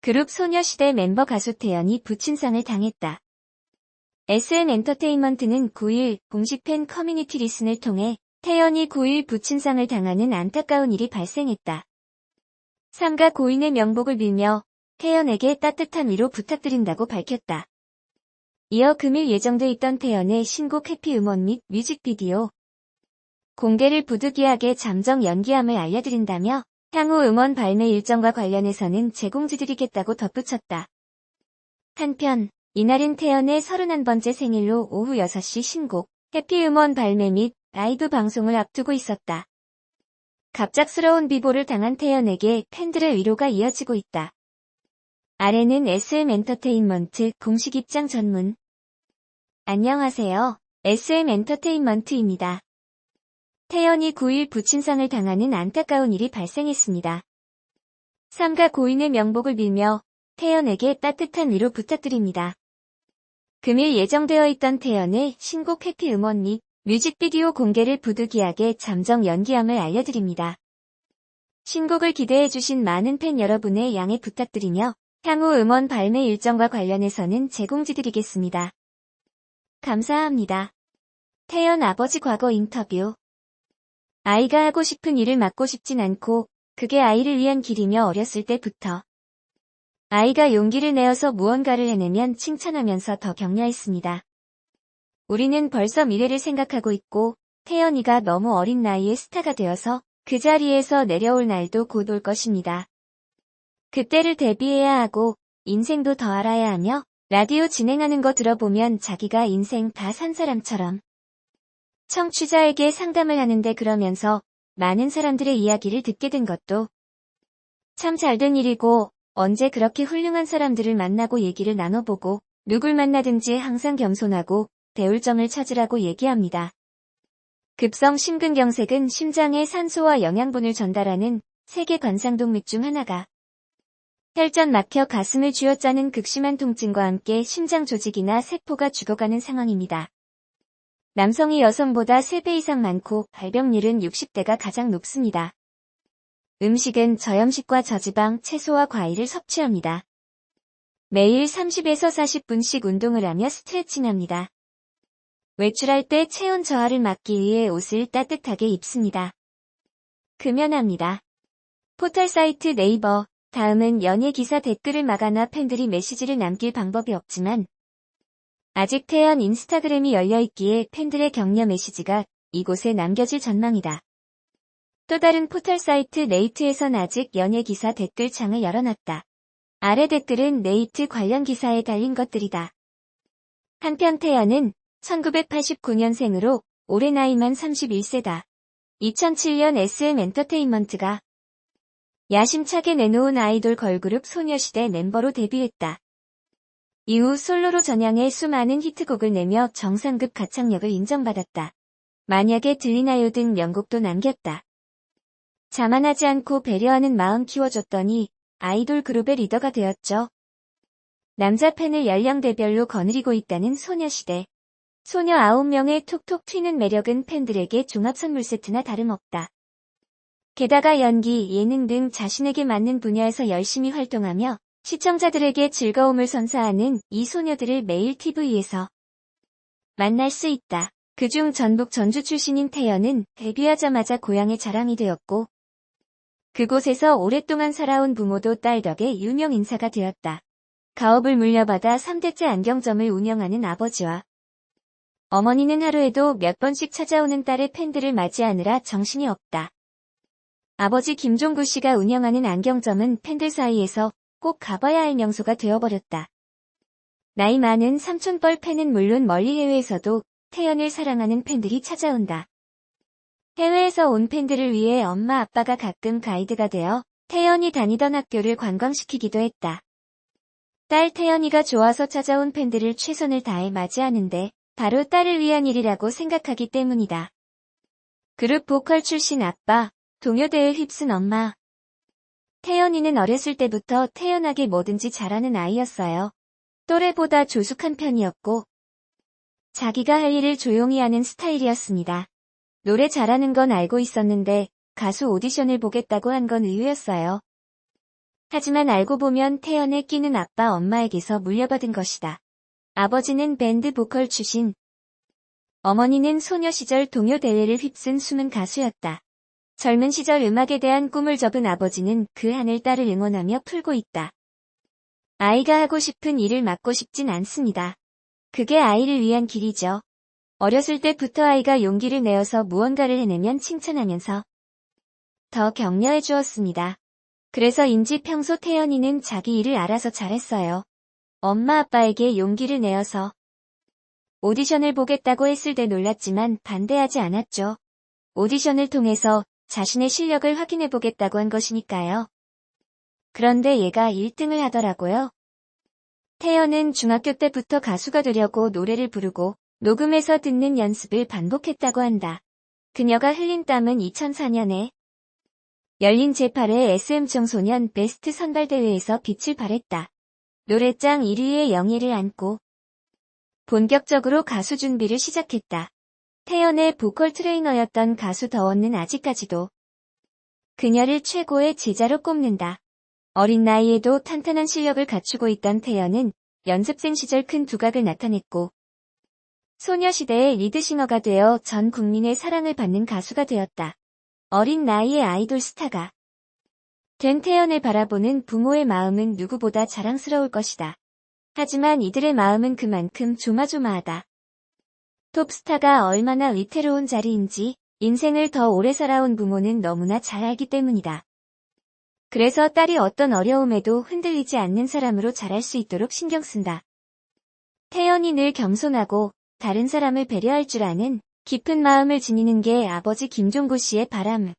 그룹 소녀시대 멤버 가수 태연이 부친상을 당했다. SM 엔터테인먼트는 9일 공식 팬 커뮤니티 리슨을 통해 태연이 9일 부친상을 당하는 안타까운 일이 발생했다. 삼가 고인의 명복을 빌며 태연에게 따뜻한 위로 부탁드린다고 밝혔다. 이어 금일 예정돼 있던 태연의 신곡 해피 음원 및 뮤직비디오 공개를 부득이하게 잠정 연기함을 알려드린다며 향후 음원 발매 일정과 관련해서는 제공지드리겠다고 덧붙였다. 한편 이날은 태연의 31번째 생일로 오후 6시 신곡 해피 음원 발매 및 라이브 방송을 앞두고 있었다. 갑작스러운 비보를 당한 태연에게 팬들의 위로가 이어지고 있다. 아래는 SM 엔터테인먼트 공식 입장 전문. 안녕하세요. SM 엔터테인먼트입니다. 태연이 9일 부친상을 당하는 안타까운 일이 발생했습니다. 삼가 고인의 명복을 빌며 태연에게 따뜻한 위로 부탁드립니다. 금일 예정되어 있던 태연의 신곡 해피 음원 및 뮤직비디오 공개를 부득이하게 잠정 연기함을 알려드립니다. 신곡을 기대해주신 많은 팬 여러분의 양해 부탁드리며 향후 음원 발매 일정과 관련해서는 제공지드리겠습니다. 감사합니다. 태연 아버지 과거 인터뷰 아이가 하고 싶은 일을 맡고 싶진 않고 그게 아이를 위한 길이며 어렸을 때부터 아이가 용기를 내어서 무언가를 해내면 칭찬하면서 더 격려했습니다. 우리는 벌써 미래를 생각하고 있고 태연이가 너무 어린 나이에 스타가 되어서 그 자리에서 내려올 날도 곧 올 것입니다. 그때를 대비해야 하고 인생도 더 알아야 하며 라디오 진행하는 거 들어보면 자기가 인생 다 산 사람처럼 청취자에게 상담을 하는데 그러면서 많은 사람들의 이야기를 듣게 된 것도 참 잘된 일이고 언제 그렇게 훌륭한 사람들을 만나고 얘기를 나눠보고 누굴 만나든지 항상 겸손하고 배울 점을 찾으라고 얘기합니다. 급성 심근경색은 심장에 산소와 영양분을 전달하는 세계 관상동맥 중 하나가 혈전 막혀 가슴을 쥐어짜는 극심한 통증과 함께 심장 조직이나 세포가 죽어가는 상황입니다. 남성이 여성보다 3배 이상 많고 발병률은 60대가 가장 높습니다. 음식은 저염식과 저지방, 채소와 과일을 섭취합니다. 매일 30에서 40분씩 운동을 하며 스트레칭합니다. 외출할 때 체온 저하를 막기 위해 옷을 따뜻하게 입습니다. 금연합니다. 포털 사이트 네이버, 다음은 연예 기사 댓글을 막아나 팬들이 메시지를 남길 방법이 없지만 아직 태연 인스타그램이 열려있기에 팬들의 격려 메시지가 이곳에 남겨질 전망이다. 또 다른 포털 사이트 네이트에선 아직 연예 기사 댓글창을 열어놨다. 아래 댓글은 네이트 관련 기사에 달린 것들이다. 한편 태연은 1989년생으로 올해 나이만 31세다. 2007년 SM 엔터테인먼트가 야심차게 내놓은 아이돌 걸그룹 소녀시대 멤버로 데뷔했다. 이후 솔로로 전향해 수많은 히트곡을 내며 정상급 가창력을 인정받았다. 만약에 들리나요 등 명곡도 남겼다. 자만하지 않고 배려하는 마음 키워줬더니 아이돌 그룹의 리더가 되었죠. 남자 팬을 연령대별로 거느리고 있다는 소녀시대. 소녀 9명의 톡톡 튀는 매력은 팬들에게 종합 선물 세트나 다름없다. 게다가 연기, 예능 등 자신에게 맞는 분야에서 열심히 활동하며 시청자들에게 즐거움을 선사하는 이 소녀들을 매일 TV에서 만날 수 있다. 그중 전북 전주 출신인 태연은 데뷔하자마자 고향의 자랑이 되었고 그곳에서 오랫동안 살아온 부모도 딸 덕에 유명 인사가 되었다. 가업을 물려받아 3대째 안경점을 운영하는 아버지와 어머니는 하루에도 몇 번씩 찾아오는 딸의 팬들을 맞이하느라 정신이 없다. 아버지 김종구 씨가 운영하는 안경점은 팬들 사이에서 꼭 가봐야 할 명소가 되어버렸다. 나이 많은 삼촌뻘 팬은 물론 멀리 해외에서도 태연을 사랑하는 팬들이 찾아온다. 해외에서 온 팬들을 위해 엄마 아빠가 가끔 가이드가 되어 태연이 다니던 학교를 관광시키기도 했다. 딸 태연이가 좋아서 찾아온 팬들을 최선을 다해 맞이하는데 바로 딸을 위한 일이라고 생각하기 때문이다. 그룹 보컬 출신 아빠, 동요대에 휩쓴 엄마, 태연이는 어렸을 때부터 태연하게 뭐든지 잘하는 아이였어요. 또래보다 조숙한 편이었고 자기가 할 일을 조용히 하는 스타일이었습니다. 노래 잘하는 건 알고 있었는데 가수 오디션을 보겠다고 한 건 의외였어요. 하지만 알고 보면 태연의 끼는 아빠 엄마에게서 물려받은 것이다. 아버지는 밴드 보컬 출신, 어머니는 소녀 시절 동요 대회를 휩쓴 숨은 가수였다. 젊은 시절 음악에 대한 꿈을 접은 아버지는 그 하늘 딸을 응원하며 풀고 있다. 아이가 하고 싶은 일을 맡고 싶진 않습니다. 그게 아이를 위한 길이죠. 어렸을 때부터 아이가 용기를 내어서 무언가를 해내면 칭찬하면서 더 격려해 주었습니다. 그래서인지 평소 태연이는 자기 일을 알아서 잘했어요. 엄마 아빠에게 용기를 내어서 오디션을 보겠다고 했을 때 놀랐지만 반대하지 않았죠. 오디션을 통해서 자신의 실력을 확인해 보겠다고 한 것이니까요. 그런데 얘가 1등을 하더라고요. 태연은 중학교 때부터 가수가 되려고 노래를 부르고 녹음해서 듣는 연습을 반복했다고 한다. 그녀가 흘린 땀은 2004년에 열린 제8회 SM 청소년 베스트 선발대회에서 빛을 발했다. 노래장 1위의 영예를 안고 본격적으로 가수 준비를 시작했다. 태연의 보컬 트레이너였던 가수 더원는 아직까지도 그녀를 최고의 제자로 꼽는다. 어린 나이에도 탄탄한 실력을 갖추고 있던 태연은 연습생 시절 큰 두각을 나타냈고 소녀시대의 리드싱어가 되어 전 국민의 사랑을 받는 가수가 되었다. 어린 나이의 아이돌 스타가 된 태연을 바라보는 부모의 마음은 누구보다 자랑스러울 것이다. 하지만 이들의 마음은 그만큼 조마조마하다. 톱스타가 얼마나 위태로운 자리인지 인생을 더 오래 살아온 부모는 너무나 잘 알기 때문이다. 그래서 딸이 어떤 어려움에도 흔들리지 않는 사람으로 자랄 수 있도록 신경 쓴다. 태연이 늘 겸손하고 다른 사람을 배려할 줄 아는 깊은 마음을 지니는 게 아버지 김종구 씨의 바람.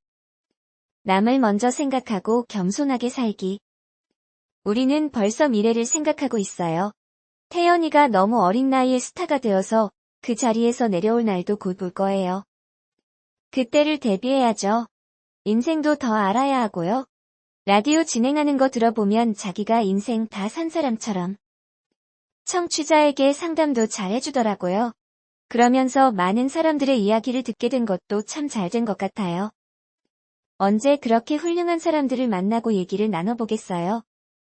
남을 먼저 생각하고 겸손하게 살기. 우리는 벌써 미래를 생각하고 있어요. 태연이가 너무 어린 나이에 스타가 되어서 그 자리에서 내려올 날도 곧 올 거예요. 그때를 대비해야죠. 인생도 더 알아야 하고요. 라디오 진행하는 거 들어보면 자기가 인생 다 산 사람처럼 청취자에게 상담도 잘 해주더라고요. 그러면서 많은 사람들의 이야기를 듣게 된 것도 참 잘 된 것 같아요. 언제 그렇게 훌륭한 사람들을 만나고 얘기를 나눠보겠어요.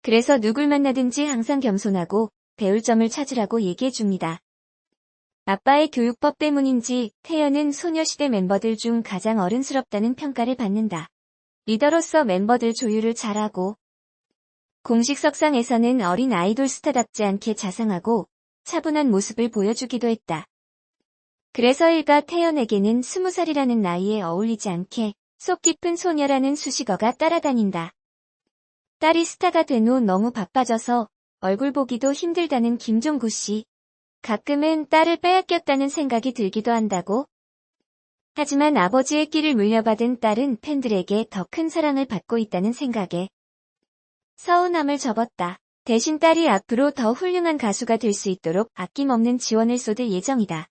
그래서 누굴 만나든지 항상 겸손하고 배울 점을 찾으라고 얘기해 줍니다. 아빠의 교육법 때문인지 태연은 소녀시대 멤버들 중 가장 어른스럽다는 평가를 받는다. 리더로서 멤버들 조율을 잘하고 공식 석상에서는 어린 아이돌 스타답지 않게 자상하고 차분한 모습을 보여주기도 했다. 그래서 일가 태연에게는 스무 살이라는 나이에 어울리지 않게 속 깊은 소녀라는 수식어가 따라다닌다. 딸이 스타가 된 후 너무 바빠져서 얼굴 보기도 힘들다는 김종구 씨. 가끔은 딸을 빼앗겼다는 생각이 들기도 한다고. 하지만 아버지의 끼를 물려받은 딸은 팬들에게 더 큰 사랑을 받고 있다는 생각에 서운함을 접었다. 대신 딸이 앞으로 더 훌륭한 가수가 될 수 있도록 아낌없는 지원을 쏟을 예정이다.